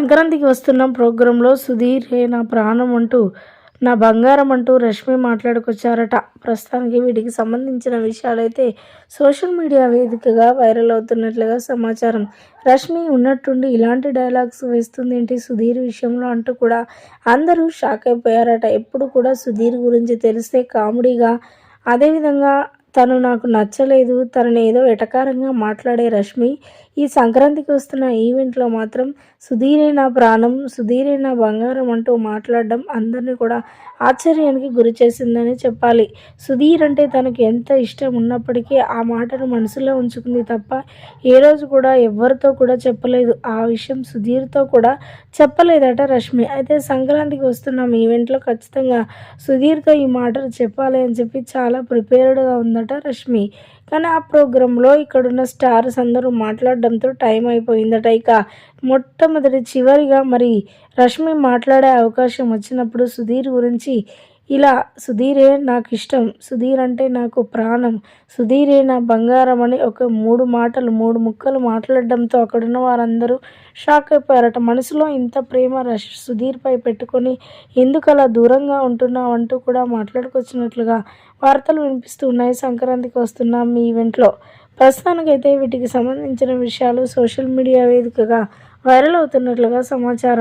సంక్రాంతికి వస్తున్న ప్రోగ్రాంలో. సుధీర్ హే నా ప్రాణం అంటూ నా బంగారం అంటూ రష్మి మాట్లాడుకొచ్చారట. ప్రస్తుతానికి వీటికి సంబంధించిన విషయాలైతే సోషల్ మీడియా వేదికగా వైరల్ అవుతున్నట్లుగా సమాచారం. రష్మి ఉన్నట్టుండి ఇలాంటి డైలాగ్స్ వేస్తుంది ఏంటి సుధీర్ విషయంలో అంటూ కూడా అందరూ షాక్ అయిపోయారట. ఎప్పుడు కూడా సుధీర్ గురించి తెలిస్తే కామెడీగా అదేవిధంగా తను నాకు నచ్చలేదు. తనని ఏదో ఎటకారంగా మాట్లాడే రష్మి ఈ సంక్రాంతికి వస్తున్న ఈవెంట్లో మాత్రం సుధీరే నా ప్రాణం సుధీరే నా బంగారం అంటూ మాట్లాడడం అందరినీ కూడా ఆశ్చర్యానికి గురి చేసిందని చెప్పాలి. సుధీర్ అంటే తనకు ఎంత ఇష్టం ఉన్నప్పటికీ ఆ మాటను మనసులో ఉంచుకుంది తప్ప ఏ రోజు కూడా ఎవరితో కూడా చెప్పలేదు. ఆ విషయం సుధీర్తో కూడా చెప్పలేదట రష్మి. అయితే సంక్రాంతికి వస్తున్నాం ఈవెంట్లో ఖచ్చితంగా సుధీర్తో ఈ మాటలు చెప్పాలి అని చెప్పి చాలా ప్రిపేర్డ్గా ఉంది ఉందట రష్మి. కానీ ఆ ప్రోగ్రాంలో ఇక్కడున్న స్టార్స్ అందరూ మాట్లాడడంతో టైం అయిపోయిందట ఇక. మొట్టమొదటి చివరిగా మరి రష్మి మాట్లాడే అవకాశం వచ్చినప్పుడు సుధీర్ గురించి ఇలా సుధీరే నాకు ఇష్టం సుధీర్ అంటే నాకు ప్రాణం సుధీరే నా బంగారం అని ఒక మూడు మాటలు మూడు ముక్కలు మాట్లాడడంతో అక్కడున్న వారందరూ షాక్ అయిపోయారట మనసులో ఇంత ప్రేమ రష్ సుధీర్పై పెట్టుకొని ఎందుకు అలా దూరంగా ఉంటున్నావు అంటూ కూడా మాట్లాడుకొచ్చినట్లుగా వార్తలు వినిపిస్తూ ఉన్నాయి సంక్రాంతికి వస్తున్నాం మీ ఈవెంట్లో. ప్రస్తుతానికైతే వీటికి సంబంధించిన విషయాలు సోషల్ మీడియా వేదికగా వైరల్ అవుతున్నట్లుగా సమాచారం.